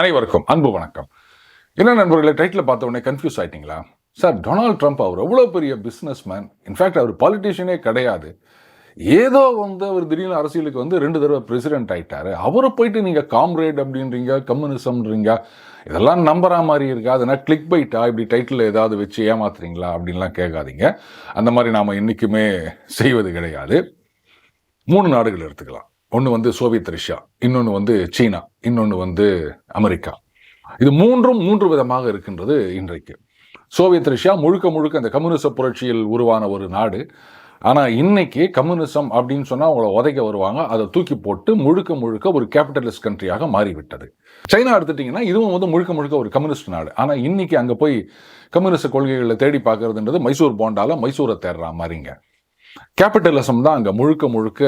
அனைவருக்கும் அன்பு வணக்கம். என்ன நண்பர்களே டைட்டில் பார்த்த உடனே கன்ஃபியூஸ் ஆயிட்டீங்களா? சார் டொனால்ட் ட்ரம்ப் அவர் எவ்வளோ பெரிய பிஸ்னஸ் மேன் இன்ஃபேக்ட் அவர் பாலிட்டிஷியனே கிடையாது. ஏதோ வந்து அவர் திடீர்னு அரசியலுக்கு வந்து ரெண்டு தடவை பிரசிடென்ட் ஆயிட்டாரு. அவரை போயிட்டு நீங்கள் காம்ரேட் அப்படின்றீங்க கம்யூனிசம்ன்றீங்க இதெல்லாம் நம்புற மாதிரி இருக்கா? அதனால் கிளிக் பைட்டா இப்படி டைட்டில் ஏதாவது வச்சு ஏமாத்துறீங்களா? அப்படின்லாம் கேட்காதீங்க. அந்த மாதிரி நாம் என்றைக்குமே செய்வது கிடையாது. மூணு நாடுகள் எடுத்துக்கலாம். ஒன்று வந்து சோவியத் ரஷ்யா இன்னொன்று வந்து சீனா இன்னொன்று வந்து அமெரிக்கா. இது மூன்றும் மூன்று விதமாக இருக்கின்றது இன்றைக்கு. சோவியத் ரஷ்யா முழுக்க முழுக்க அந்த கம்யூனிச புரட்சியில் உருவான ஒரு நாடு. ஆனால் இன்னைக்கு கம்யூனிசம் அப்படின்னு சொன்னால் அவங்கள உதைக்க வருவாங்க அதை தூக்கி போட்டு முழுக்க முழுக்க ஒரு கேபிட்டலிஸ்ட் கண்ட்ரியாக மாறிவிட்டது. சைனா எடுத்துட்டிங்கன்னா இதுவும் வந்து முழுக்க முழுக்க ஒரு கம்யூனிஸ்ட் நாடு. ஆனால் இன்னைக்கு அங்கே போய் கம்யூனிஸ்ட் கொள்கைகளை தேடி பார்க்கறதுன்றது மைசூர் போண்டால மைசூரை தேடுற மாதிரிங்க. கேபிட்டலிசம் தான் அங்கே முழுக்க முழுக்க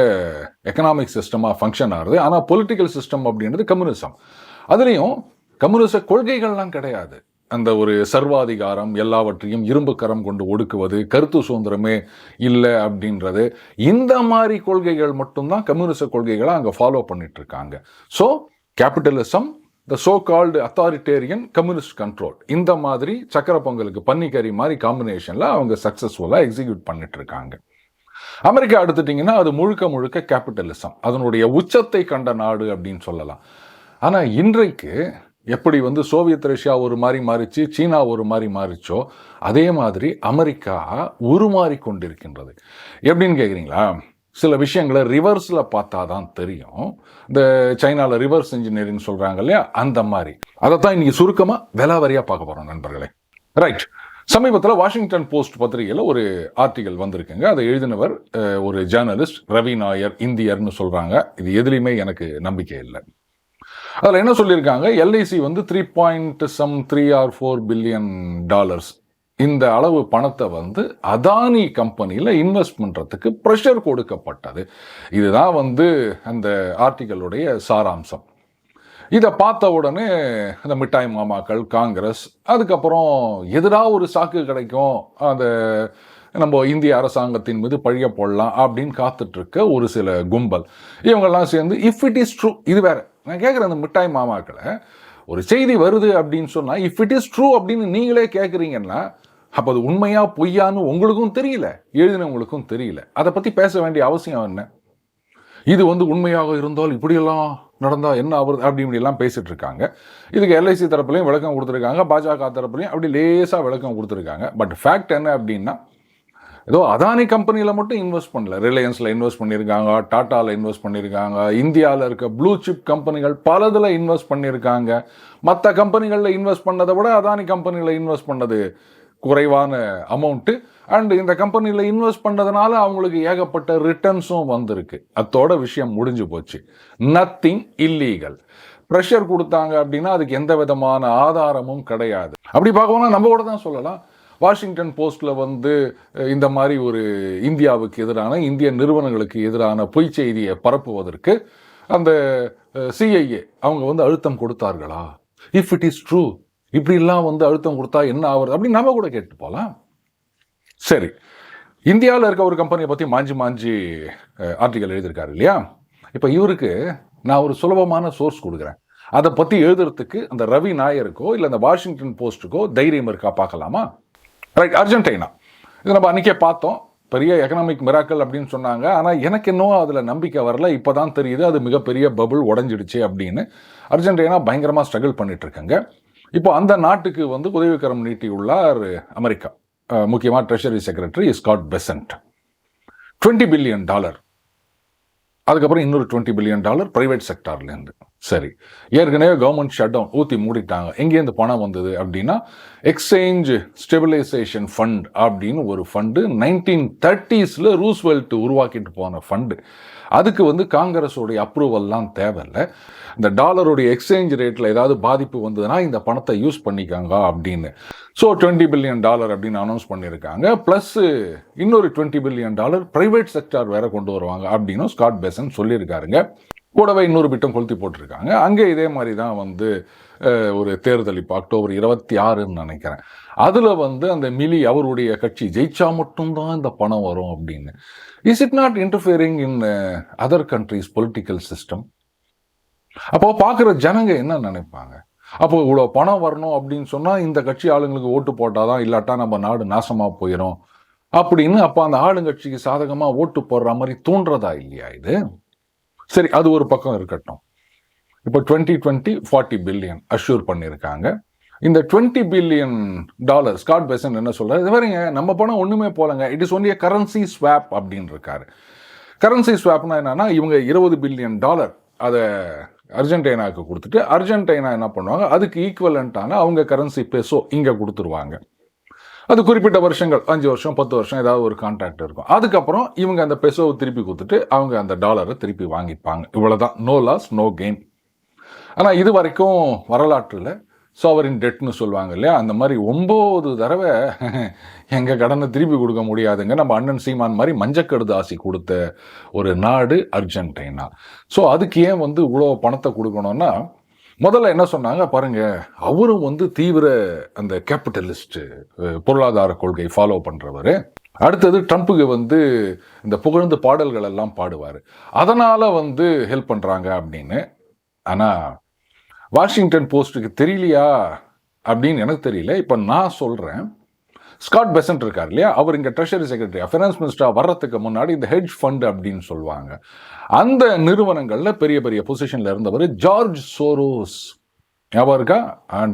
எக்கனாமிக் சிஸ்டமாக ஃபங்க்ஷன் ஆகுது. ஆனால் பொலிட்டிக்கல் சிஸ்டம் அப்படின்றது கம்யூனிசம் அதுலேயும் கம்யூனிச கொள்கைகள்லாம் கிடையாது. அந்த ஒரு சர்வாதிகாரம் எல்லாவற்றையும் இரும்பு கரம் கொண்டு ஒடுக்குவது கருத்து சுதந்திரமே இல்லை அப்படின்றது இந்த மாதிரி கொள்கைகள் மட்டும்தான் கம்யூனிச கொள்கைகளை அங்கே ஃபாலோ பண்ணிட்டு இருக்காங்க so capitalism the so called authoritarian communist control இந்த மாதிரி சக்கர பொங்கலுக்கு பன்னிக்கறி மாதிரி காம்பினேஷனில் அவங்க சக்ஸஸ்ஃபுல்லாக எக்ஸிக்யூட் பண்ணிட்டு இருக்காங்க அமெரிக்கா எடுத்துட்டிங்கன்னா அது முழுக்க முழுக்க கேபிட்டலிசம் அதனுடைய உச்சத்தை கண்ட நாடு அப்படின்னு சொல்லலாம். ஆனால் இன்றைக்கு எப்படி வந்து சோவியத் ரஷ்யா ஒரு மாதிரி மாறிச்சு சீனா ஒரு மாதிரி மாறிச்சோ அதே மாதிரி அமெரிக்கா உருமாறி கொண்டிருக்கின்றது எப்படின்னு கேட்குறீங்களா சில விஷயங்களை ரிவர்ஸில் பார்த்தா தான் தெரியும். இந்த சைனாவில் ரிவர்ஸ் இன்ஜினியரிங் சொல்கிறாங்க இல்லையா? அந்த மாதிரி. அதைத்தான் இன்னைக்கு சுருக்கமாக விலாவரியாக பார்க்க போகிறோம் நண்பர்களே. ரைட் சமீபத்தில் வாஷிங்டன் போஸ்ட் பத்திரிகையில் ஒரு ஆர்டிகல் வந்திருக்குங்க. அதை எழுதினவர் ஒரு ஜேர்னலிஸ்ட் ரவி நாயர் இந்தியர்னு சொல்கிறாங்க இது எதுலேயுமே எனக்கு நம்பிக்கை இல்லை. அதில் என்ன சொல்லியிருக்காங்க? எல்ஐசி வந்து three point some three or four billion dollars இந்த அளவு பணத்தை வந்து அதானி கம்பெனியில் இன்வெஸ்ட் பண்ணுறதுக்கு ப்ரெஷர் கொடுக்கப்பட்டது. இதுதான் வந்து அந்த ஆர்டிகளுடைய சாராம்சம். இதை பார்த்த உடனே இந்த மிட்டாய் மாமாக்கள் காங்கிரஸ் அதுக்கப்புறம் எதிராக ஒரு சாக்கு கிடைக்கும்? அதை நம்ம இந்திய அரசாங்கத்தின் மீது பழிய போடலாம் அப்படின்னு காத்துட்ருக்க ஒரு சில கும்பல். இவங்கெல்லாம் சேர்ந்து இஃப் இட் இஸ் ட்ரூ இது வேற. நான் கேட்குறேன் அந்த மிட்டாய் மாமாக்களை ஒரு செய்தி வருது அப்படின்னு சொன்னால் இஃப் இட் இஸ் ட்ரூ அப்படின்னு நீங்களே கேட்குறீங்கன்னா அப்போ அது உண்மையாக பொய்யான்னு உங்களுக்கும் தெரியல எழுதினவங்களுக்கும் தெரியல. அதை பற்றி பேச வேண்டிய அவசியம் என்ன? இது வந்து உண்மையாக இருந்தால் இப்படியெல்லாம் நடந்தால் என்ன ஆகுறது அப்படி இப்படி எல்லாம் இருக்காங்க இதுக்கு எல்ஐசி தரப்புலையும் விளக்கம் கொடுத்துருக்காங்க. பாஜக தரப்புலையும் அப்படி லேசாக விளக்கம் கொடுத்துருக்காங்க. பட் ஃபேக்ட் என்ன அப்படின்னா ஏதோ அதானி கம்பெனியில் மட்டும் இன்வெஸ்ட் பண்ணல. ரிலையன்ஸில் இன்வெஸ்ட் பண்ணியிருக்காங்க டாட்டாவில் இன்வெஸ்ட் பண்ணியிருக்காங்க இந்தியாவில் இருக்க ப்ளூ சிப் கம்பெனிகள் பலதில் இன்வெஸ்ட் பண்ணியிருக்காங்க. மற்ற கம்பெனிகளில் இன்வெஸ்ட் பண்ணதை விட அதானி கம்பெனியில் இன்வெஸ்ட் பண்ணது குறைவான அமௌண்ட்டு அண்ட் இந்த கம்பெனியில் இன்வெஸ்ட் பண்ணுறதுனால அவங்களுக்கு ஏகப்பட்ட ரிட்டர்ன்ஸும் வந்திருக்கு. அதோட விஷயம் முடிஞ்சு போச்சு. நத்திங் இல்லீகல் ப்ரெஷர் கொடுத்தாங்க அப்படின்னா அதுக்கு எந்த விதமான ஆதாரமும் கிடையாது. அப்படி பார்க்கணும்னா நம்ம கூட தான் சொல்லலாம். வாஷிங்டன் போஸ்ட்டில் வந்து இந்த மாதிரி ஒரு இந்தியாவுக்கு எதிரான இந்திய நிறுவனங்களுக்கு எதிரான பொய் செய்தியை பரப்புவதற்கு அந்த சிஐஏ அவங்க வந்து அழுத்தம் கொடுத்தார்களா? இஃப் இட் இஸ் ட்ரூ இப்படிலாம் வந்து அழுத்தம் கொடுத்தா என்ன ஆகுறது? அப்படின்னு நம்ம கூட கேட்டு போகலாம். சரி. இந்தியாவில் இருக்க ஒரு கம்பெனியை பற்றி மாஞ்சி மாஞ்சி ஆர்டிக்கல் எழுதியிருக்காரு இல்லையா? இப்போ இவருக்கு நான் ஒரு சுலபமான சோர்ஸ் கொடுக்குறேன். அதை பற்றி எழுதுறதுக்கு அந்த ரவி நாயருக்கோ இல்லை அந்த வாஷிங்டன் போஸ்ட்டுக்கோ தைரியம் இருக்கா பார்க்கலாமா? Right Argentina. இது நம்ம அன்றைக்கே பார்த்தோம். பெரிய எக்கனாமிக் மிராக்கல் அப்படின்னு சொன்னாங்க. ஆனால் எனக்கு இன்னும் அதில் நம்பிக்கை வரல. இப்போ தான் தெரியுது அது மிகப்பெரிய பபுள் உடஞ்சிடுச்சு அப்படின்னு. அர்ஜென்டினா பயங்கரமாக ஸ்ட்ரகிள் பண்ணிட்டு இருக்காங்க. இப்போ அந்த நாட்டுக்கு வந்து உதவிக்கரம் நீட்டியுள்ளார் அமெரிக்கா. முக்கியமாக treasury secretary Scott Bessent twenty billion dollar அதுக்கப்புறம் இன்னொரு டுவெண்ட்டி பில்லியன் டாலர் ப்ரைவேட் செக்டார்லேருந்து சரி. ஏற்கனவே கவர்மெண்ட் ஷட் டவுன் ஊற்றி மூடிட்டாங்க. எங்கேருந்து பணம் வந்தது அப்படின்னா எக்ஸ்சேஞ்ச் ஸ்டெபிலைசேஷன் ஃபண்ட் அப்படின்னு ஒரு ஃபண்டு நைன்டீன் தேர்ட்டிஸில் ரூஸ்வெல்ட் உருவாக்கிட்டு போன ஃபண்டு அதுக்கு வந்து காங்கிரஸோடைய அப்ரூவல்லாம் தேவையில்லை. இந்த டாலருடைய எக்ஸ்சேஞ்ச் ரேட்டில் ஏதாவது பாதிப்பு வந்ததுன்னா இந்த பணத்தை யூஸ் பண்ணிக்காங்க அப்படின்னு. ஸோ டுவெண்ட்டி பில்லியன் டாலர் அப்படின்னு அனௌன்ஸ் பண்ணியிருக்காங்க. ப்ளஸ் இன்னொரு twenty billion dollar private sector வேற கொண்டு வருவாங்க அப்படின்னு ஸ்காட் பேசன் சொல்லியிருக்காருங்க. கூடவே இன்னொரு பிட்டம் கொளுத்தி போட்டிருக்காங்க. அங்கே இதே மாதிரி தான் வந்து ஒரு தேர்தல் இப்போ அக்டோபர் இருபத்தி ஆறுன்னு நினைக்கிறேன். அதில் வந்து அந்த மிலி அவருடைய கட்சி ஜெயிச்சா மட்டும்தான் இந்த பணம் வரும் அப்படின்னு. Is it not interfering in other countries political system அப்போ பார்க்குற ஜனங்க என்ன நினைப்பாங்க? அப்போ இவ்வளோ பணம் வரணும் அப்படின்னு சொன்னால் இந்த கட்சி ஆளுங்களுக்கு ஓட்டு போட்டாதான் இல்லாட்டா நம்ம நாடு நாசமாக போயிடும் அப்படின்னு அப்போ அந்த ஆளுங்கட்சிக்கு சாதகமாக ஓட்டு போடுற மாதிரி தோன்றதா இல்லையா இது? சரி அது ஒரு பக்கம் இருக்கட்டும். இப்போ twenty twenty forty billion assure பண்ணியிருக்காங்க இந்த twenty billion dollar Scott Bessent என்ன சொல்கிறார் இது பாருங்க நம்ம பணம் ஒன்றுமே போலங்க. It is only currency swap அப்படின்னு இருக்காரு. கரன்சி ஸ்வாப்னா என்னன்னா இவங்க இருபது பில்லியன் டாலர் அதை அர்ஜென்டினாவுக்கு கொடுத்துட்டு அர்ஜென்டினா என்ன பண்ணுவாங்க? அதுக்கு ஈக்குவலண்ட்டான அவங்க கரன்சி பெசோ இங்கே கொடுத்துருவாங்க. அது குறிப்பிட்ட வருஷங்கள் அஞ்சு வருஷம் பத்து வருஷம் ஏதாவது ஒரு கான்ட்ராக்ட் இருக்கும். அதுக்கப்புறம் இவங்க அந்த பெசோவை திருப்பி கொடுத்துட்டு அவங்க அந்த டாலரை திருப்பி வாங்கிப்பாங்க. இவ்வளோதான் நோ லாஸ் நோ கெயின் ஆனால் இது வரைக்கும் வரலாற்றில் சோவரின் டெட்னு சொல்லுவாங்க இல்லையா? அந்த மாதிரி ஒம்பது தடவை எங்கள் கடனை திருப்பி கொடுக்க முடியாதுங்க. நம்ம அண்ணன் சீமான் மாதிரி மஞ்சக்கடுது ஆசி கொடுத்த ஒரு நாடு அர்ஜென்டினா. ஸோ அதுக்கு ஏன் வந்து இவ்வளோ பணத்தை கொடுக்கணும்னா முதல்ல என்ன சொன்னாங்க? பாருங்க அவரும் வந்து தீவிர அந்த கேபிட்டலிஸ்ட் பொருளாதார கொள்கை ஃபாலோ பண்ணுறவர் அடுத்தது ட்ரம்ப்புக்கு வந்து இந்த புகழ்ந்து பாடல்கள் எல்லாம் பாடுவார். அதனால் வந்து ஹெல்ப் பண்ணுறாங்க அப்படின்னு. ஆனால் வாஷிங்டன் போஸ்ட்டுக்கு தெரியலையா? அப்படின்னு எனக்கு தெரியல. இப்போ நான் சொல்கிறேன் ஸ்காட் பெசன்ட் இருக்கார் இல்லையா? அவர் இங்கே ட்ரெஷரி செக்ரட்டரி ஃபினான்ஸ் மினிஸ்டராக வர்றதுக்கு முன்னாடி இந்த ஹெட்ஜ் ஃபண்ட் அப்படின்னு சொல்லுவாங்க. அந்த நிறுவனங்களில் பெரிய பெரிய பொசிஷனில் இருந்தவர் ஜார்ஜ் சோரோஸ் ஞாபகம் இருக்கா?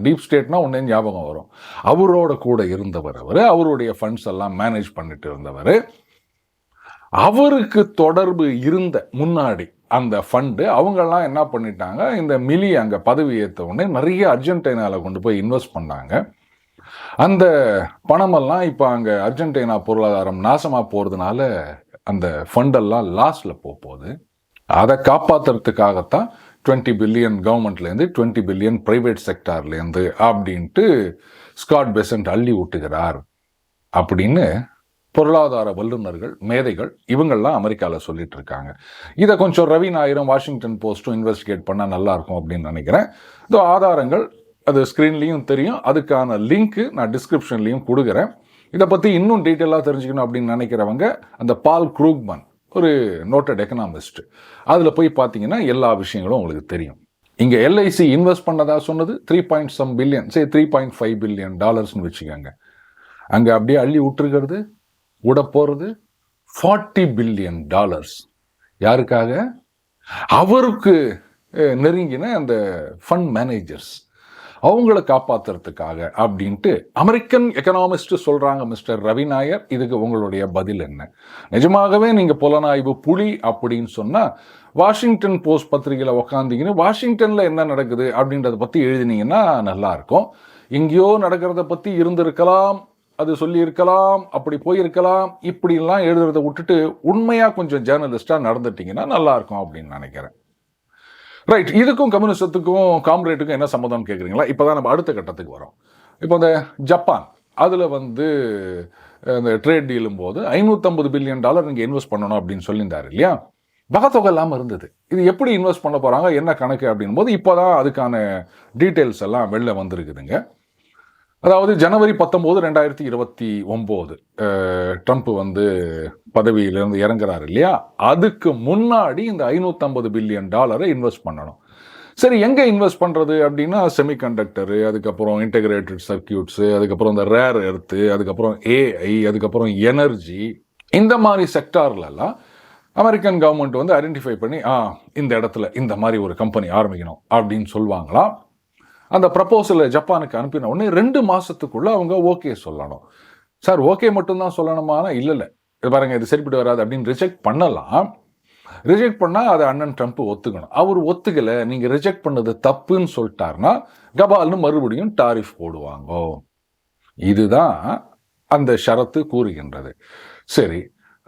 டீப் ஸ்டேட்னா ஒன்றே ஞாபகம் வரும். அவரோட கூட இருந்தவர் அவர். அவருடைய ஃபண்ட்ஸ் எல்லாம் மேனேஜ் பண்ணிட்டு இருந்தவர். அவருக்கு தொடர்பு இருந்த முன்னாடி அந்த ஃபண்டு அவங்கெல்லாம் என்ன பண்ணிட்டாங்க? இந்த மிலி அங்கே பதவி ஏற்ற உடனே நிறைய அர்ஜென்டினாவில் கொண்டு போய் இன்வெஸ்ட் பண்ணாங்க. அந்த பணமெல்லாம் இப்போ அங்கே அர்ஜென்டினா பொருளாதாரம் நாசமாக போகிறதுனால அந்த ஃபண்டெல்லாம் லாஸில் போக போகுது. அதை காப்பாற்றுறதுக்காகத்தான் டுவெண்ட்டி பில்லியன் கவர்மெண்ட்லேருந்து டுவெண்ட்டி பில்லியன் ப்ரைவேட் செக்டார்லேருந்து அப்படின்ட்டு ஸ்காட் பெசன்ட் அள்ளி விட்டுகிறார் அப்படின்னு பொருளாதார வல்லுநர்கள் மேதைகள் இவங்கள்லாம் அமெரிக்காவில் சொல்லிட்டு இருக்காங்க. இதை கொஞ்சம் ரவி நாயிரம் வாஷிங்டன் போஸ்ட்டும் இன்வெஸ்டிகேட் பண்ணால் நல்லாயிருக்கும் அப்படின்னு நினைக்கிறேன். இதோ ஆதாரங்கள் அது ஸ்க்ரீன்லேயும் தெரியும். அதுக்கான லிங்க்கு நான் டிஸ்கிரிப்ஷன்லேயும் கொடுக்குறேன். இதை பற்றி இன்னும் டீட்டெயிலாக தெரிஞ்சுக்கணும் அப்படின்னு நினைக்கிறவங்க அந்த பால் க்ரூக்மன் ஒரு நோட்டட் எக்கனாமிஸ்ட் அதில் போய் பார்த்தீங்கன்னா எல்லா விஷயங்களும் உங்களுக்கு தெரியும். இங்கே எல்ஐசி இன்வெஸ்ட் பண்ணதா சொன்னது? த்ரீ பாயிண்ட் சம் பில்லியன் சரி த்ரீ பாயிண்ட் ஃபைவ் பில்லியன் டாலர்ஸ்னு வச்சுக்கோங்க. அங்கே அப்படியே அள்ளி விட்டுருக்கிறது விட போகிறது ஃபார்ட்டி பில்லியன் டாலர்ஸ் யாருக்காக? அவருக்கு நெருங்கின அந்த ஃபண்ட் மேனேஜர்ஸ் அவங்கள காப்பாத்துறதுக்காக அப்படின்ட்டு அமெரிக்கன் எக்கனாமிஸ்ட் சொல்கிறாங்க மிஸ்டர் ரவி நாயர். இதுக்கு உங்களுடைய பதில் என்ன? நிஜமாகவே நீங்கள் புலனாய்வு புலி அப்படின்னு சொன்னால் வாஷிங்டன் போஸ்ட் பத்திரிகையில் உக்காந்திங்கன்னு வாஷிங்டனில் என்ன நடக்குது அப்படின்றத பற்றி எழுதினீங்கன்னா நல்லா இருக்கும் எங்கேயோ நடக்கிறத பற்றி இருந்திருக்கலாம் அது சொல்லியிருக்கலாம் அப்படி போயிருக்கலாம் இப்படிலாம் எழுதுறதை விட்டுட்டு உண்மையாக கொஞ்சம் ஜேர்னலிஸ்ட்டாக நடந்துட்டிங்கன்னா நல்லாயிருக்கும் அப்படின்னு நினைக்கிறேன். ரைட் இதுக்கும் கம்யூனிசத்துக்கும் காம்ரேட்டுக்கும் என்ன சம்மந்தம்னு கேட்குறீங்களா இப்போ தான் நம்ம அடுத்த கட்டத்துக்கு வரோம். இப்போ இந்த ஜப்பான் அதில் வந்து இந்த ட்ரேட் டீலும் போது ஐநூற்றம்பது பில்லியன் டாலர் நீங்கள் இன்வெஸ்ட் பண்ணணும் அப்படின்னு சொல்லியிருந்தாரு இல்லையா? பகத்தொகை இல்லாமல் இருந்தது. இது எப்படி இன்வெஸ்ட் பண்ண போகிறாங்க என்ன கணக்கு அப்படின் போது இப்போ தான் அதுக்கான டீட்டெயில்ஸ் எல்லாம் வெளில வந்திருக்குதுங்க. அதாவது ஜனவரி பத்தொம்போது ரெண்டாயிரத்தி இருபத்தி ஒம்போது ட்ரம்ப் வந்து பதவியிலிருந்து இறங்குறாரு இல்லையா? அதுக்கு முன்னாடி இந்த ஐநூற்றம்பது பில்லியன் டாலரை இன்வெஸ்ட் பண்ணணும். சரி எங்கே இன்வெஸ்ட் பண்ணுறது அப்படின்னா செமிகண்டக்டரு அதுக்கப்புறம் இன்டகிரேட்டட் சர்க்கியூட்ஸு அதுக்கப்புறம் இந்த ரேர் எர்த்து அதுக்கப்புறம் ஏஐ அதுக்கப்புறம் எனர்ஜி இந்த மாதிரி செக்டார்லலாம் அமெரிக்கன் கவர்மெண்ட் வந்து ஐடென்டிஃபை பண்ணி ஆ இந்த இடத்துல இந்த மாதிரி ஒரு கம்பெனி ஆரம்பிக்கணும் அப்படின்னு சொல்லுவாங்களாம். அந்த ப்ரப்போசலை ஜப்பானுக்கு அனுப்பின உடனே ரெண்டு மாதத்துக்குள்ளே அவங்க ஓகே சொல்லணும். சார் ஓகே மட்டும்தான் சொல்லணுமானா இல்லை இல்லை. இது பாருங்கள் இது சரிப்பட்டு வராது அப்படின்னு ரிஜெக்ட் பண்ணலாம். ரிஜெக்ட் பண்ணால் அதை அண்ணன் ட்ரம்ப் ஒத்துக்கணும். அவர் ஒத்துக்கலை நீங்கள் ரிஜெக்ட் பண்ணது தப்புன்னு சொல்லிட்டாருன்னா கபால்னு மறுபடியும் டாரிஃப் போடுவாங்க. இதுதான் அந்த ஷரத்து கூறுகின்றது. சரி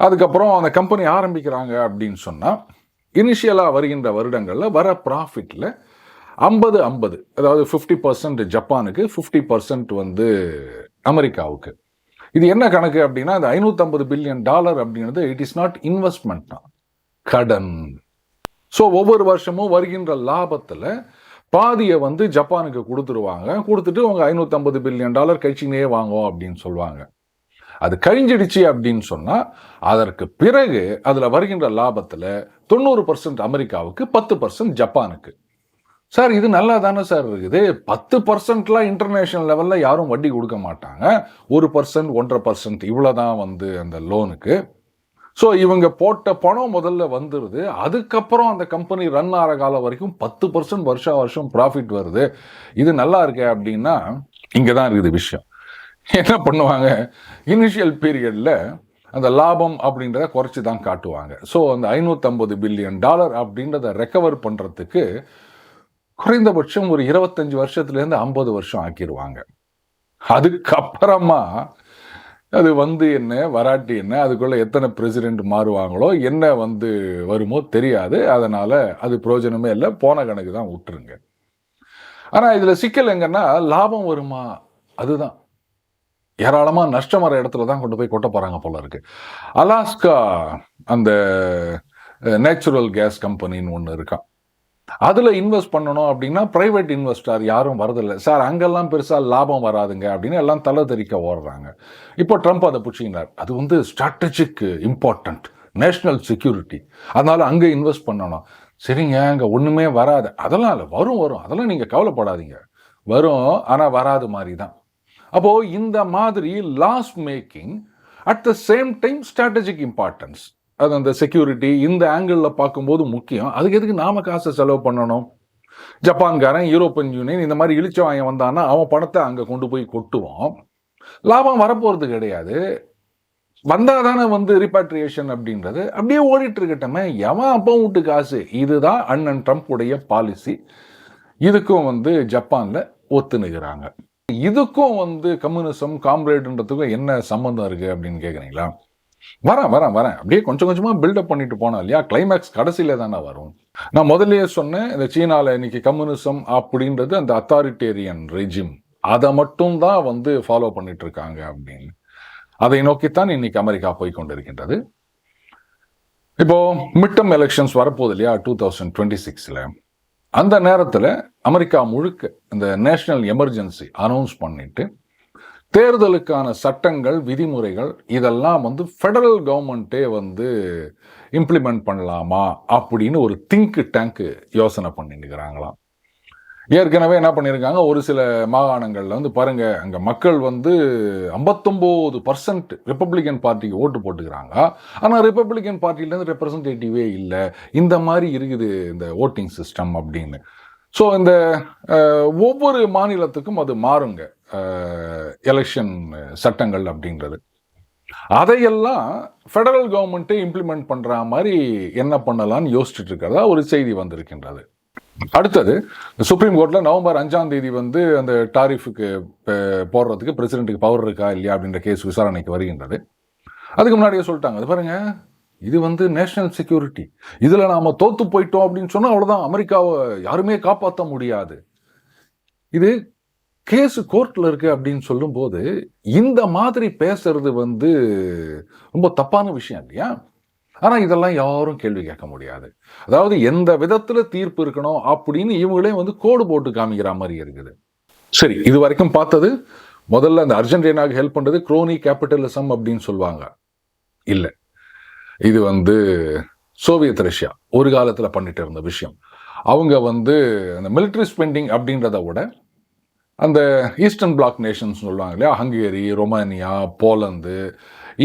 அதுக்கப்புறம் அந்த கம்பெனி ஆரம்பிக்கிறாங்க அப்படின்னு சொன்னால் இனிஷியலாக வருகின்ற வருடங்களில் வர ப்ராஃபிட்டில் ஐம்பது ஐம்பது. அதாவது ஃபிஃப்டி பர்சன்ட் ஜப்பானுக்கு ஃபிஃப்டி பர்சன்ட் வந்து அமெரிக்காவுக்கு. இது என்ன கணக்கு அப்படின்னா இந்த ஐநூற்றம்பது பில்லியன் டாலர் அப்படிங்கிறது இட் இஸ் நாட் இன்வெஸ்ட்மெண்ட் தான். கடன். ஸோ ஒவ்வொரு வருஷமும் வருகின்ற லாபத்தில் பாதியை வந்து ஜப்பானுக்கு கொடுத்துருவாங்க. கொடுத்துட்டு அவங்க ஐநூற்றம்பது பில்லியன் டாலர் கழிச்சினே வாங்குவோம் அப்படின்னு சொல்லுவாங்க. அது கழிஞ்சிடுச்சு அப்படின்னு சொன்னால் அதற்கு பிறகு அதில் வருகின்ற லாபத்தில் தொண்ணூறு பர்சன்ட் அமெரிக்காவுக்கு பத்து பர்சன்ட் ஜப்பானுக்கு. சார் இது நல்லா தானே சார் இருக்குது. பத்து பர்சன்ட்லாம் இன்டர்நேஷனல் லெவலில் யாரும் வட்டி கொடுக்க மாட்டாங்க. ஒரு பர்சன்ட் ஒன்றரை பர்சன்ட் இவ்வளோ தான் வந்து அந்த லோனுக்கு ஸோ இவங்க போட்ட பணம் முதல்ல வந்துடுது அதுக்கப்புறம் அந்த கம்பெனி ரன் ஆகிற காலம் வரைக்கும் பத்து பர்சன்ட் வருஷம் வருஷம் ப்ராஃபிட் வருது. இது நல்லா இருக்கே அப்படின்னா இங்கே தான் இருக்குது விஷயம். என்ன பண்ணுவாங்க? இனிஷியல் பீரியடில் அந்த லாபம் அப்படின்றத குறைச்சி தான் காட்டுவாங்க. ஸோ அந்த ஐநூற்றம்பது பில்லியன் டாலர் அப்படின்றத ரெக்கவர் பண்ணுறதுக்கு குறைந்தபட்சம் ஒரு இருபத்தஞ்சு வருஷத்துலேருந்து ஐம்பது வருஷம் ஆக்கிடுவாங்க அதுக்கப்புறமா அது வந்து என்ன வராட்டி என்ன அதுக்குள்ளே எத்தனை பிரசிடெண்ட் மாறுவாங்களோ என்ன வந்து வருமோ தெரியாது. அதனால் அது பிரயோஜனமே இல்லை. போன கணக்கு தான் விட்டுருங்க ஆனால் இதில் சிக்கல் எங்கன்னா லாபம் வருமா? அதுதான். ஏராளமாக நஷ்டம் வர இடத்துல தான் கொண்டு போய் கொட்ட போகிறாங்க போல இருக்குது அலாஸ்கா அந்த நேச்சுரல் கேஸ் கம்பெனின்னு ஒன்று இருக்கான் அதில் இன்வெஸ்ட் பண்ணணும் அப்படின்னா பிரைவேட் இன்வெஸ்டர் யாரும் வரதில்லை. சார் அங்கெல்லாம் பெருசாக லாபம் வராதுங்க அப்படின்னு எல்லாம் தலை தெரிக்க ஓடுறாங்க. இப்போ ட்ரம்ப் அதை பிடிச்சிக்கினார். அது வந்து ஸ்ட்ராட்டஜிக் இம்பார்ட்டண்ட் நேஷ்னல் செக்யூரிட்டி அதனால அங்கே இன்வெஸ்ட் பண்ணணும். சரிங்க அங்கே ஒன்றுமே வராது. அதெல்லாம் இல்லை வரும் வரும். அதெல்லாம் நீங்கள் கவலைப்படாதீங்க. வரும் ஆனால் வராது மாதிரி தான் அப்போது இந்த மாதிரி loss making at the same time strategic importance அது அந்த செக்யூரிட்டி இந்த ஆங்கிளில் பார்க்கும்போது முக்கியம். அதுக்கு எதுக்கு நாம காசை செலவு பண்ணணும்? ஜப்பான்காரன் யூரோப்பியன் யூனியன் இந்த மாதிரி இழிச்சவாயன் வந்தான்னா அவன் பணத்தை அங்கே கொண்டு போய் கொட்டுவோம் லாபம் வரப்போகிறது கிடையாது. வந்தால் தானே வந்து ரிப்பாட்ரியேஷன் அப்படின்றது. அப்படியே ஓடிட்டு இருக்கட்டமே. எவன் அப்போ விட்டு காசு? இதுதான் அண்ணன் ட்ரம்ப் உடைய பாலிசி இதுக்கும் வந்து ஜப்பானில் ஒத்துணுகிறாங்க. இதுக்கும் வந்து கம்யூனிசம் காம்ரேடுன்றதுக்கும் என்ன சம்மந்தம் இருக்குது அப்படின்னு கேட்குறீங்களா வரேன் வரேன் வரேன். அப்படியே கொஞ்சம் கொஞ்சமாக பில்டப் பண்ணிட்டு போனோம் இல்லையா? கிளைமேக்ஸ் கடைசியில் தானே வரும். நான் முதல்லயே சொன்னேன் இந்த சீனாவில் இன்னைக்கு கம்யூனிசம் அப்படின்றது அந்த அத்தாரிட்டேரியன் ரெஜிம் அதை மட்டும் தான் வந்து ஃபாலோ பண்ணிட்டு இருக்காங்க அப்படின்னு. அதை நோக்கித்தான் இன்னைக்கு அமெரிக்கா போய் கொண்டிருக்கின்றது. இப்போ மிட்டம் எலெக்ஷன்ஸ் வரப்போகுது இல்லையா? டூ தௌசண்ட் டுவெண்ட்டி சிக்ஸில் அந்த நேரத்தில் அமெரிக்கா முழுக்க இந்த நேஷனல் எமர்ஜென்சி அனௌன்ஸ் பண்ணிட்டு தேர்தலுக்கான சட்டங்கள் விதிமுறைகள் இதெல்லாம் வந்து ஃபெடரல் கவர்மெண்ட்டே வந்து இம்ப்ளிமெண்ட் பண்ணலாமா அப்படின்னு ஒரு திங்க் டேங்க்கு யோசனை பண்ணிட்டுருக்கிறாங்களாம் ஏற்கனவே என்ன பண்ணியிருக்காங்க ஒரு சில மாகாணங்களில் வந்து பாருங்கள் அங்கே மக்கள் வந்து ஐம்பத்தொம்போது பர்சன்ட் ரிப்பப்ளிகன் பார்ட்டிக்கு ஓட்டு போட்டுக்கிறாங்க. ஆனால் ரிப்பப்ளிகன் பார்ட்டிலேருந்து ரெப்ரசன்டேட்டிவே இல்லை. இந்த மாதிரி இருக்குது இந்த ஓட்டிங் சிஸ்டம் அப்படின்னு. ஸோ இந்த ஒவ்வொரு மாநிலத்துக்கும் அது மாறுங்க. எலெக்ஷன் சட்டங்கள் அப்படின்றது. அதையெல்லாம் ஃபெடரல் கவர்மெண்ட்டே இம்ப்ளிமெண்ட் பண்ணுற மாதிரி என்ன பண்ணலாம்னு யோசிச்சுட்டு இருக்கிறதா ஒரு செய்தி வந்திருக்கின்றது. அடுத்தது சுப்ரீம் கோர்ட்டில் நவம்பர் அஞ்சாம் தேதி வந்து அந்த டாரிஃபுக்கு போடுறதுக்கு பிரசிடென்ட்டுக்கு பவர் இருக்கா இல்லையா அப்படின்ற கேஸ் விசாரணைக்கு வருகின்றது. அதுக்கு முன்னாடியே சொல்லிட்டாங்க. அது பாருங்கள் இது வந்து நேஷனல் செக்யூரிட்டி இதில் நாம் தோத்து போயிட்டோம் அப்படின்னு சொன்னால் அவ்வளோதான் அமெரிக்காவை யாருமே காப்பாற்ற முடியாது. இது கேஸ் கோர்ட்டில் இருக்கு அப்படின்னு சொல்லும்போது இந்த மாதிரி பேசுறது வந்து ரொம்ப தப்பான விஷயம் இல்லையா? ஆனால் இதெல்லாம் யாரும் கேள்வி கேட்க முடியாது. அதாவது எந்த விதத்தில் தீர்ப்பு இருக்கணும் அப்படின்னு இவங்களே வந்து கோடு போட்டு காமிக்கிற மாதிரி இருக்குது. சரி இது வரைக்கும் பார்த்தது. முதல்ல அந்த அர்ஜென்டினாவுக்கு ஹெல்ப் பண்ணுறது குரோனி கேபிட்டலிசம் அப்படின்னு சொல்லுவாங்க. இல்லை. இது வந்து சோவியத் ரஷ்யா ஒரு காலத்தில் பண்ணிட்டு இருந்த விஷயம். அவங்க வந்து அந்த மிலிட்ரி ஸ்பெண்டிங் அப்படின்றத விட அந்த ஈஸ்டர்ன் பிளாக் நேஷன்ஸ் சொல்லுவாங்க இல்லையா? ஹங்கேரி ரொமானியா போலந்து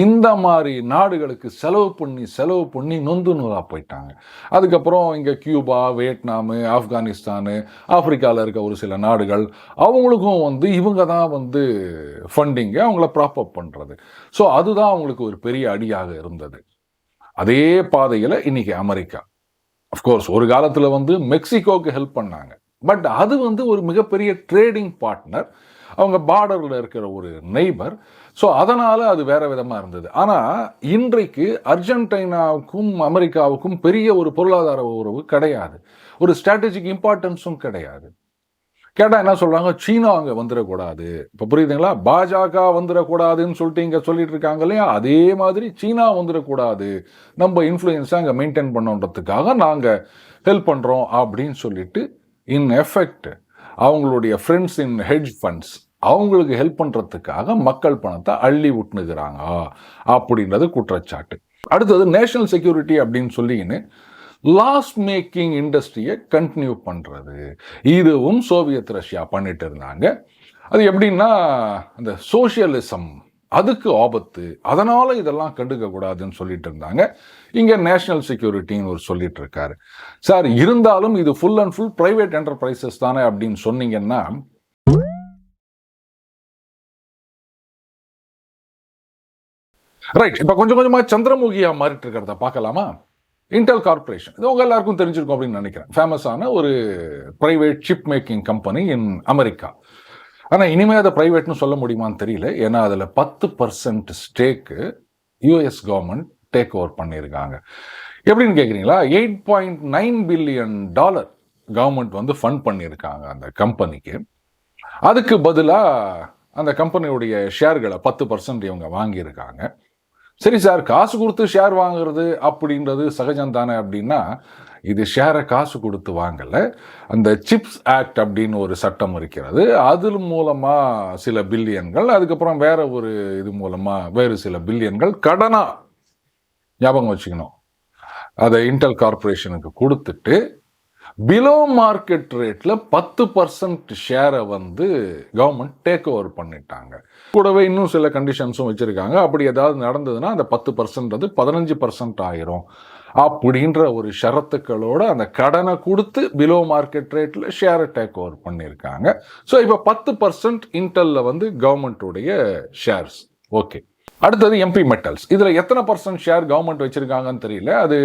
இந்த மாதிரி நாடுகளுக்கு செலவு பண்ணி செலவு பண்ணி நொந்து நூறாக போயிட்டாங்க. அதுக்கப்புறம் இங்கே கியூபா வியட்நாமு ஆப்கானிஸ்தானு ஆப்பிரிக்காவில் இருக்க ஒரு சில நாடுகள் அவங்களுக்கும் வந்து இவங்க தான் வந்து ஃபண்டிங்கை அவங்கள ப்ராப்பப் பண்ணுறது ஸோ அதுதான் அவங்களுக்கு ஒரு பெரிய அடியாக இருந்தது. அதே பாதையில் இன்னைக்கு அமெரிக்கா. அஃப்கோர்ஸ் ஒரு காலத்தில் வந்து மெக்சிகோக்கு ஹெல்ப் பண்ணாங்க. பட் அது வந்து ஒரு மிகப்பெரிய ட்ரேடிங் பார்ட்னர் அவங்க பார்டரில் இருக்கிற ஒரு நெய்பர் ஸோ அதனால் அது வேற விதமாக இருந்தது. ஆனால் இன்றைக்கு அர்ஜென்டினாவுக்கும் அமெரிக்காவுக்கும் பெரிய ஒரு பொருளாதார உறவு கிடையாது. ஒரு ஸ்ட்ராட்டஜிக் இம்பார்ட்டன்ஸும் கிடையாது. கேட்டால் என்ன சொல்கிறாங்க சீனா அங்கே வந்துடக்கூடாது இப்போ புரியுதுங்களா? பாஜக வந்துடக்கூடாதுன்னு சொல்லிட்டு இங்கே சொல்லிட்டு இருக்காங்க இல்லையா? அதே மாதிரி சீனா வந்துடக்கூடாது நம்ம இன்ஃப்ளூயன்ஸை அங்கே மெயின்டைன் பண்ணுன்றதுக்காக நாங்கள் ஹெல்ப் பண்ணுறோம் அப்படின்னு சொல்லிட்டு இன் எஃபெக்ட் அவங்களுடைய ஃப்ரெண்ட்ஸ் இன் ஹெட்ஜ் ஃபண்ட்ஸ் அவங்களுக்கு ஹெல்ப் பண்ணுறதுக்காக மக்கள் பணத்தை அள்ளி விட்டுனுக்குறாங்க அப்படின்றது குற்றச்சாட்டு. அடுத்தது நேஷனல் செக்யூரிட்டி அப்படின்னு சொல்லின்னு லாஸ் மேக்கிங் இண்டஸ்ட்ரியை கண்டினியூ பண்ணுறது இதுவும் சோவியத் ரஷ்யா பண்ணிட்டு இருந்தாங்க. அது எப்படின்னா அந்த சோஷியலிசம் அதுக்கு ஆபத்து. அதனால் இதெல்லாம் கண்டுக்க கூடாதுன்னு சொல்லிட்டு இருந்தாங்க. இங்கே நேஷனல் செக்யூரிட்டின்னு ஒரு சொல்லிட்டு இருக்காரு. சார் இருந்தாலும் இது full and full private enterprises தானே அப்படின்னு சொன்னீங்கன்னா ரைட் இப்போ கொஞ்சம் கொஞ்சமாக சந்திரமுகியா மாறிட்டு இருக்கிறத பார்க்கலாமா? இன்டெல் கார்பரேஷன் இது உங்க எல்லாருக்கும் தெரிஞ்சிருக்கும் அப்படின்னு நினைக்கிறேன். ஃபேமஸான ஒரு private chip making company in America ஆனால் இனிமேல் அதை ப்ரைவேட்னு சொல்ல முடியுமான்னு தெரியல. ஏன்னா அதில் பத்து percent stake US government take over பண்ணியிருக்காங்க. எப்படின்னு கேட்குறீங்களா eight point nine billion dollar government வந்து ஃபண்ட் பண்ணியிருக்காங்க அந்த கம்பெனிக்கு அதுக்கு பதிலாக அந்த கம்பெனியுடைய ஷேர்களை பத்து பர்சன்ட் இவங்க வாங்கியிருக்காங்க. சரி சார் காசு கொடுத்து ஷேர் வாங்குறது அப்படின்றது சகஜம் தானே அப்படின்னா இது ஷேரை காசு கொடுத்து வாங்கலை. அந்த சிப்ஸ் ஆக்ட் அப்படின்னு ஒரு சட்டம் இருக்கிறது. அது மூலமாக சில பில்லியன்கள் அதுக்கப்புறம் வேறு ஒரு இது மூலமாக வேறு சில பில்லியன்கள் கடனாக ஞாபகம் வச்சுக்கணும். அதை இன்டெல் கார்பரேஷனுக்கு கொடுத்துட்டு பிலோ மார்க்கெட் ரேட்டில் பத்து பர்சன்ட் ஷேரை வந்து கவர்மெண்ட் டேக் ஓவர் பண்ணிட்டாங்க. கூடவே இன்னும் சில கண்டிஷன்ஸும் வச்சுருக்காங்க. அப்படி ஏதாவது நடந்ததுன்னா அந்த பத்து பர்சன்ட் வந்து பதினஞ்சு பர்சன்ட் ஆயிரும். அப்படின்ற ஒரு ஷரத்துக்களோட அந்த கடனை கொடுத்து பிலோ மார்க்கெட் ரேட்டில் ஷேரை டேக் ஓவர் பண்ணியிருக்காங்க. ஸோ இப்போ பத்து பர்சன்ட் இன்டெல்லில் வந்து கவர்மெண்ட்டுடைய ஷேர்ஸ் ஓகே அடுத்தது எம்பி மெட்டல்ஸ் இதில் எத்தனை பர்சன்ட் ஷேர் கவர்மெண்ட் வச்சுருக்காங்கன்னு தெரியல. அது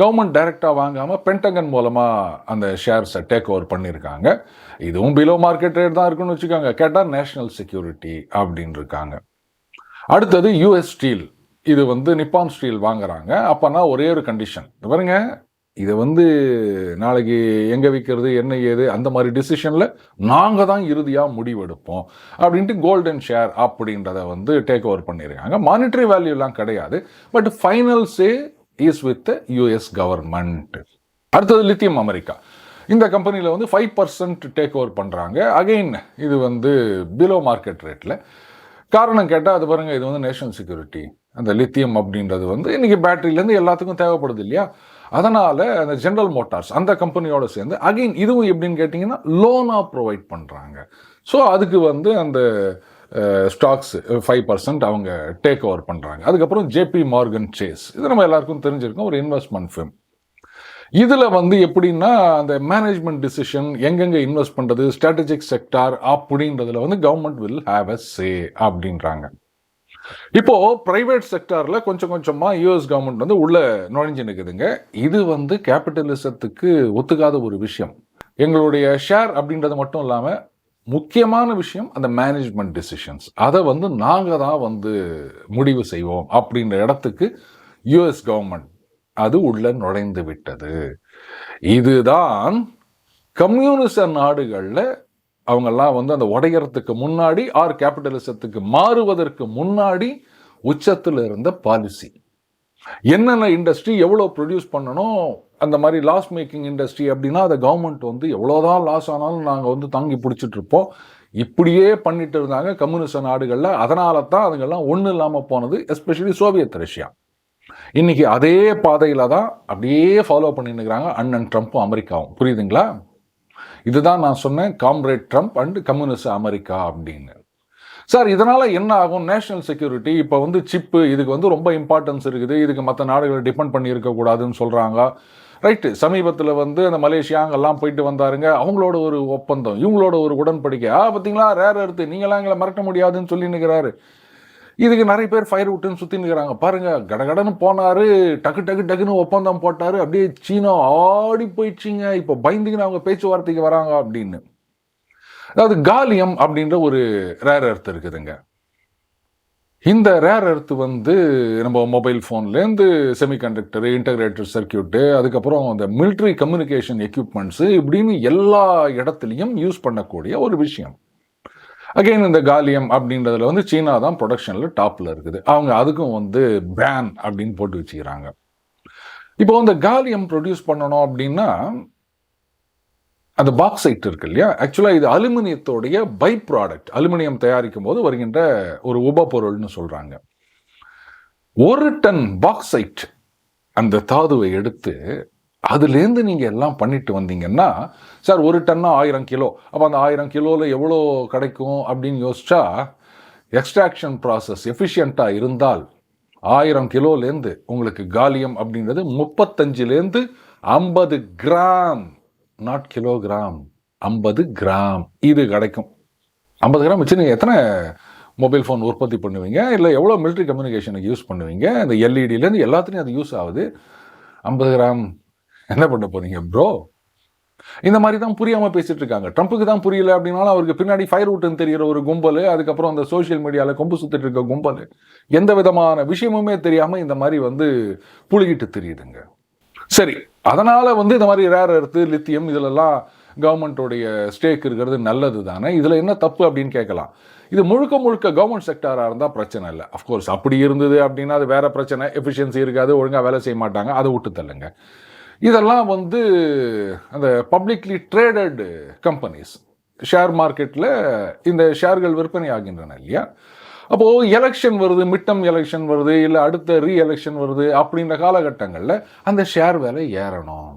கவர்மெண்ட் டைரெக்டாக வாங்காமல் பென்டகன் மூலமாக அந்த ஷேர்ஸை டேக் ஓவர் பண்ணியிருக்காங்க இதுவும் பிலோ மார்க்கெட் ரேட் தான் இருக்குன்னு வச்சுக்கோங்க. கேட்டால் நேஷனல் செக்யூரிட்டி அப்படின்னு இருக்காங்க அடுத்தது யூஎஸ் ஸ்டீல் இது வந்து நிப்பான் ஸ்டீல் வாங்குறாங்க. அப்போனா ஒரே ஒரு கண்டிஷன் பாருங்க. இதை வந்து நாளைக்கு எங்கே விற்கிறது என்ன ஏது அந்த மாதிரி டிசிஷனில் நாங்கள் தான் இறுதியாக முடிவெடுப்போம் அப்படின்ட்டு கோல்டன் ஷேர் அப்படின்றத வந்து டேக் ஓவர் பண்ணியிருக்காங்க மானிட்டரி வேல்யூலாம் கிடையாது. But final say is with US government அடுத்தது லித்தியம் அமெரிக்கா. இந்த கம்பெனியில் வந்து ஃபைவ் பர்சன்ட் டேக் ஓவர் பண்ணுறாங்க அகெயின் இது வந்து பிலோ மார்க்கெட் ரேட்டில் காரணம் கேட்டால் அது பாருங்கள் இது வந்து நேஷனல் செக்யூரிட்டி அந்த லித்தியம் அப்படின்றது வந்து இன்றைக்கி பேட்டரியிலேருந்து எல்லாத்துக்கும் தேவைப்படுது இல்லையா? அதனால் அந்த ஜென்ரல் மோட்டார்ஸ் அந்த கம்பெனியோட சேர்ந்து அகெயின் இதுவும் எப்படின்னு கேட்டிங்கன்னா லோனாக ப்ரொவைட் பண்ணுறாங்க ஸோ அதுக்கு வந்து அந்த ஸ்டாக்ஸ் ஃபைவ் பர்சன்ட் அவங்க டேக் ஓவர் பண்ணுறாங்க அதுக்கப்புறம் ஜேபி மார்கன் சேஸ் இது நம்ம எல்லாருக்கும் தெரிஞ்சிருக்கோம் ஒரு இன்வெஸ்ட்மெண்ட் ஃபிம் இதில் வந்து எப்படின்னா அந்த மேனேஜ்மெண்ட் டிசிஷன் எங்கெங்கே இன்வெஸ்ட் பண்ணுறது ஸ்ட்ராட்டஜிக் செக்டார் அப்படின்றதுல வந்து government will have a say அப்படின்றாங்க. இப்போ பிரைவேட் செக்டாரில் கொஞ்சம் கொஞ்சமாக யூஎஸ் கவர்மெண்ட் வந்து உள்ள நுழைஞ்சு நிற்குதுங்க இது வந்து கேபிட்டலிசத்துக்கு ஒத்துக்காத ஒரு விஷயம். எங்களுடைய ஷேர் அப்படின்றது மட்டும் இல்லாமல் முக்கியமான விஷயம் அந்த மேனேஜ்மெண்ட் டிசிஷன்ஸ் அதை வந்து நாங்கள் தான் வந்து முடிவு செய்வோம் அப்படின்ற இடத்துக்கு யூஎஸ் கவர்மெண்ட் அது உள்ள நுழைந்து விட்டது. இதுதான் கம்யூனிச நாடுகளில் அவங்கெல்லாம் வந்து அந்த உடையறதுக்கு முன்னாடி ஆர் கேபிட்டலிசத்துக்கு மாறுவதற்கு முன்னாடி உச்சத்தில் இருந்த பாலிசி என்னென்ன இண்டஸ்ட்ரி எவ்வளோ ப்ரொடியூஸ் பண்ணணும் அந்த மாதிரி லாஸ் மேக்கிங் இண்டஸ்ட்ரி அப்படின்னா அதை கவர்மெண்ட் வந்து எவ்வளோதான் லாஸ் ஆனாலும் நாங்கள் வந்து தாங்கி பிடிச்சிட்டு இருப்போம். இப்படியே பண்ணிட்டு இருந்தாங்க கம்யூனிஸ்ட நாடுகளில். அதனால தான் அதுங்கெல்லாம் ஒன்றும் இல்லாமல் போனது எஸ்பெஷலி சோவியத் ரஷ்யா. இன்னைக்கு அதே பாதையில் தான் அப்படியே ஃபாலோ பண்ணிட்டு இருக்கிறாங்க. அண்ணன் ட்ரம்ப்பும் அமெரிக்காவும். புரியுதுங்களா? இதுதான் நான் சொன்னேன் comrade Trump and communist America அப்படின்னு. சார் இதனால் என்ன ஆகும்? நேஷனல் செக்யூரிட்டி இப்போ வந்து சிப்பு இதுக்கு வந்து ரொம்ப இம்பார்ட்டன்ஸ் இருக்குது. இதுக்கு மற்ற நாடுகளை டிபெண்ட் பண்ணி இருக்கக்கூடாதுன்னு சொல்கிறாங்க ரைட்டு சமீபத்தில் வந்து அந்த மலேசியா அங்கெல்லாம் போயிட்டு வந்தாருங்க. அவங்களோட ஒரு ஒப்பந்தம் இவங்களோட ஒரு உடன்படிக்கை. ஆ பார்த்தீங்களா ரேர் எடுத்து நீங்களாம் எங்களை மறக்க முடியாதுன்னு சொல்லி நிற்கிறாரு இதுக்கு நிறைய பேர் ஃபயர் விட்டுன்னு சுற்றி நிற்கிறாங்க பாருங்க கடகடன்னு போனாரு டக்கு டக்கு டக்குன்னு ஒப்பந்தம் போட்டார் அப்படியே சீனா ஆடி போயிடுச்சிங்க. இப்போ பயந்துக்கின்னு அவங்க பேச்சுவார்த்தைக்கு வராங்க அப்படின்னு. அதாவது காலியம் அப்படின்ற ஒரு ரேர் எர்த் இருக்குதுங்க. இந்த ரேர் எர்த்து வந்து நம்ம மொபைல் ஃபோன்லேருந்து செமிகண்டக்டரு இன்டகிரேட்டட் சர்க்கியூட்டு அதுக்கப்புறம் அந்த மிலிட்ரி கம்யூனிகேஷன் எக்யூப்மெண்ட்ஸு இப்படின்னு எல்லா இடத்துலையும் யூஸ் பண்ணக்கூடிய ஒரு விஷயம். அகைன் இந்த காலியம் அப்படின்றதுல வந்து சீனா தான் ப்ரொடக்ஷனில் டாப்பில் இருக்குது. அவங்க அதுக்கும் வந்து பேன் அப்படின்னு போட்டு வச்சுக்கிறாங்க. இப்போ இந்த காலியம் ப்ரொடியூஸ் பண்ணணும் அப்படின்னா அந்த பாக்ஸைட் இருக்கு இல்லையா? ஆக்சுவலாக இது அலுமினியத்தோடைய பை ப்ராடக்ட் அலுமினியம் தயாரிக்கும் போது வருகின்ற ஒரு உபப்பொருள்னு சொல்கிறாங்க ஒரு டன் பாக்ஸைட் அந்த தாதுவை எடுத்து அதுலேருந்து நீங்கள் எல்லாம் பண்ணிட்டு வந்தீங்கன்னா சார் ஒரு டன்னா ஆயிரம் கிலோ. அப்போ அந்த ஆயிரம் கிலோவில் எவ்வளோ கிடைக்கும்? அப்படின்னு யோசிச்சா எக்ஸ்ட்ராக்ஷன் ப்ராசஸ் எஃபிஷியண்ட்டாக இருந்தால் ஆயிரம் கிலோலேருந்து உங்களுக்கு காலியம் அப்படின்றது முப்பத்தஞ்சுலேருந்து ஐம்பது கிராம். நாட் கிலோகிராம் ஐம்பது கிராம். இது கிடைக்கும். ஐம்பது கிராம் வச்சு நீங்கள் எத்தனை மொபைல் ஃபோன் உற்பத்தி பண்ணுவீங்க? இல்லை எவ்வளோ மிலிட்ரி கம்யூனிகேஷனுக்கு யூஸ் பண்ணுவீங்க? இந்த எல்இடிலேருந்து எல்லாத்துலேயும் அது யூஸ் ஆகுது. ஐம்பது கிராம் என்ன பண்ண போறீங்க ப்ரோ இந்த மாதிரி தான் புரியாமல் பேசிட்டு இருக்காங்க. ட்ரம்ப்புக்கு தான் புரியல அப்படின்னாலும் அவருக்கு பின்னாடி ஃபயர் ஊட்டுன்னு தெரிகிற ஒரு கும்பல் அதுக்கப்புறம் அந்த சோஷியல் மீடியாவில் கொம்பு சுத்திட்டு இருக்க கும்பல். எந்த விதமான விஷயமுமே தெரியாமல் இந்த மாதிரி வந்து புழுகிட்டு தெரியுதுங்க. சரி அதனால வந்து இந்த மாதிரி ரேர் எடுத்து லித்தியம் இதிலெல்லாம் கவர்மெண்ட்டோடைய ஸ்டேக் இருக்கிறது நல்லது தானே? இதில் என்ன தப்பு அப்படின்னு கேட்கலாம். இது முழுக்க முழுக்க கவர்மெண்ட் செக்டாராக இருந்தால் பிரச்சனை இல்லை. அஃப்கோர்ஸ் அப்படி இருந்தது அப்படின்னா அது வேற பிரச்சனை. எஃபிஷியன்சி இருக்காது ஒழுங்காக வேலை செய்ய மாட்டாங்க. அதை விட்டு தள்ளுங்க. இதெல்லாம் வந்து அந்த பப்ளிக்லி ட்ரேடட் கம்பெனிஸ் ஷேர் மார்க்கெட்டில் இந்த ஷேர்கள் விற்பனை ஆகின்றன இல்லையா? அப்போது எலெக்ஷன் வருது மிட்டம் எலெக்ஷன் வருது இல்லை அடுத்த ரீ எலெக்ஷன் வருது அப்படின்ற காலகட்டங்களில் அந்த ஷேர் விலை ஏறணும்.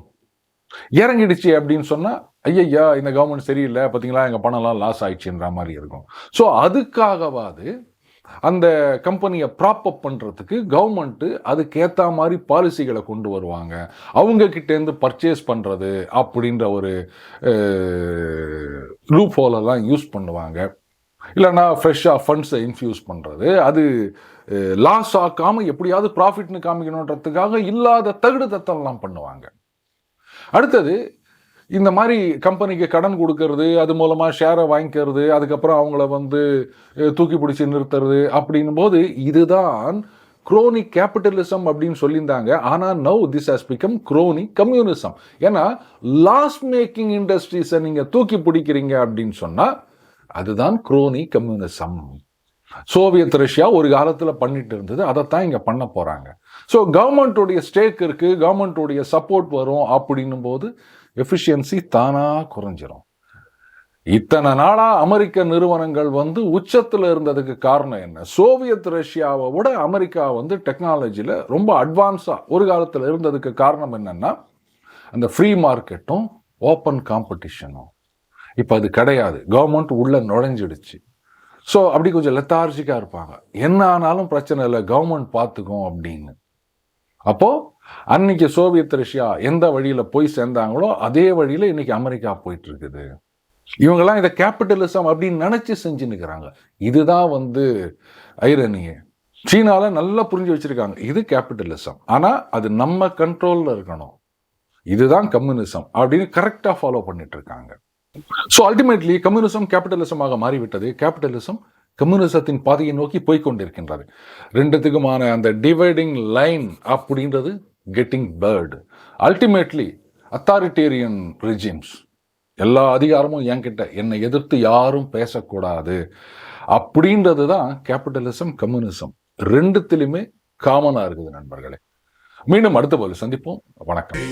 இறங்கிடுச்சு அப்படின்னு சொன்னால் ஐயையா இந்த கவர்மெண்ட் சரியில்லை பார்த்தீங்களா எங்கள் பணம்லாம் லாஸ் ஆயிடுச்சுன்ற மாதிரி இருக்கும். ஸோ அதுக்காகவாது அந்த கம்பெனியை ப்ராப் அப் பண்ணுறதுக்கு கவர்மெண்ட்டு அதுக்கேற்ற மாதிரி பாலிசிகளை கொண்டு வருவாங்க. அவங்க கிட்டேருந்து பர்ச்சேஸ் பண்ணுறது அப்படின்ற ஒரு லூப் ஹோலெல்லாம் யூஸ் பண்ணுவாங்க. இல்லைன்னா ஃப்ரெஷ்ஷாக ஃபண்ட்ஸை இன்ஃப்யூஸ் பண்ணுறது அது லாஸ் ஆக்காமல் எப்படியாவது ப்ராஃபிட்னு காமிக்கணுன்றதுக்காக இல்லாத தகுடு தத்தம்லாம் பண்ணுவாங்க. அடுத்தது இந்த மாதிரி கம்பெனிக்கு கடன் கொடுக்கறது அது மூலமாக ஷேரை வாங்கிக்கிறது அதுக்கப்புறம் அவங்கள வந்து தூக்கி பிடிச்சி நிறுத்துறது அப்படின் போது இதுதான் குரோனிக் கேபிட்டலிசம் அப்படின்னு சொல்லியிருந்தாங்க. ஆனால் now this has become chronic communism ஏன்னா லாஸ் மேக்கிங் இண்டஸ்ட்ரீஸை நீங்கள் தூக்கி பிடிக்கிறீங்க அப்படின்னு சொன்னால் அதுதான் குரோனி கம்யூனிசம் சோவியத் ரஷ்யா ஒரு காலத்தில் பண்ணிட்டு இருந்தது அதைத்தான் இங்கே பண்ண போகிறாங்க ஸோ கவர்மெண்ட்டுடைய ஸ்டேக் இருக்குது கவர்மெண்ட்டுடைய சப்போர்ட் வரும் அப்படின்னும் போது எஃபிஷியன்சி தானாக குறைஞ்சிரும். இத்தனை நாளாக அமெரிக்க நிறுவனங்கள் வந்து உச்சத்தில் இருந்ததுக்கு காரணம் என்ன? சோவியத் ரஷ்யாவை விட அமெரிக்கா வந்து டெக்னாலஜியில் ரொம்ப அட்வான்ஸாக ஒரு காலத்தில் இருந்ததுக்கு காரணம் என்னென்னா அந்த ஃப்ரீ மார்க்கெட்டும் ஓப்பன் காம்படிஷனும் இப்போ அது கிடையாது. கவர்மெண்ட் உள்ளே நுழைஞ்சிடுச்சு. ஸோ அப்படி கொஞ்சம் லெத்தார்ஜிக்காக இருப்பாங்க. என்ன ஆனாலும் பிரச்சனை இல்லை. கவர்மெண்ட் பார்த்துக்கும் அப்படின்னு. அப்போது அன்னைக்கு சோவியத் ரஷ்யா எந்த வழியில் போய் சேர்ந்தாங்களோ அதே வழியில் இன்னைக்கு அமெரிக்கா போயிட்டு இருக்குது இவங்கெல்லாம் இதை கேபிட்டலிசம் அப்படின்னு நினச்சி செஞ்சுன்னுக்கிறாங்க. இதுதான் வந்து ஐரணியே சீனாவில் நல்லா புரிஞ்சு வச்சிருக்காங்க. இது கேபிட்டலிசம் ஆனால் அது நம்ம கண்ட்ரோலில் இருக்கணும். இதுதான் கம்யூனிசம் அப்படின்னு கரெக்டாக ஃபாலோ பண்ணிட்டு இருக்காங்க ஸோ அல்டிமேட்லி கம்யூனிசம் கேபிட்டலிசமாக மாறிவிட்டது. கேபிட்டலிசம் கம்யூனிசத்தின் பாதையை நோக்கி போய்கொண்டிருக்கின்றது ரெண்டுத்துக்குமான அந்த டிவைடிங் லைன் அப்படின்றது getting blurred ultimately authoritarian regimes எல்லா அதிகாரமும் என்கிட்ட என்னை எதிர்த்து யாரும் பேசக்கூடாது. அப்படின்றது தான் கேபிட்டலிசம் கம்யூனிசம் ரெண்டுத்திலுமே காமனாக இருக்குது நண்பர்களே. மீண்டும் அடுத்த போது சந்திப்போம். வணக்கம்.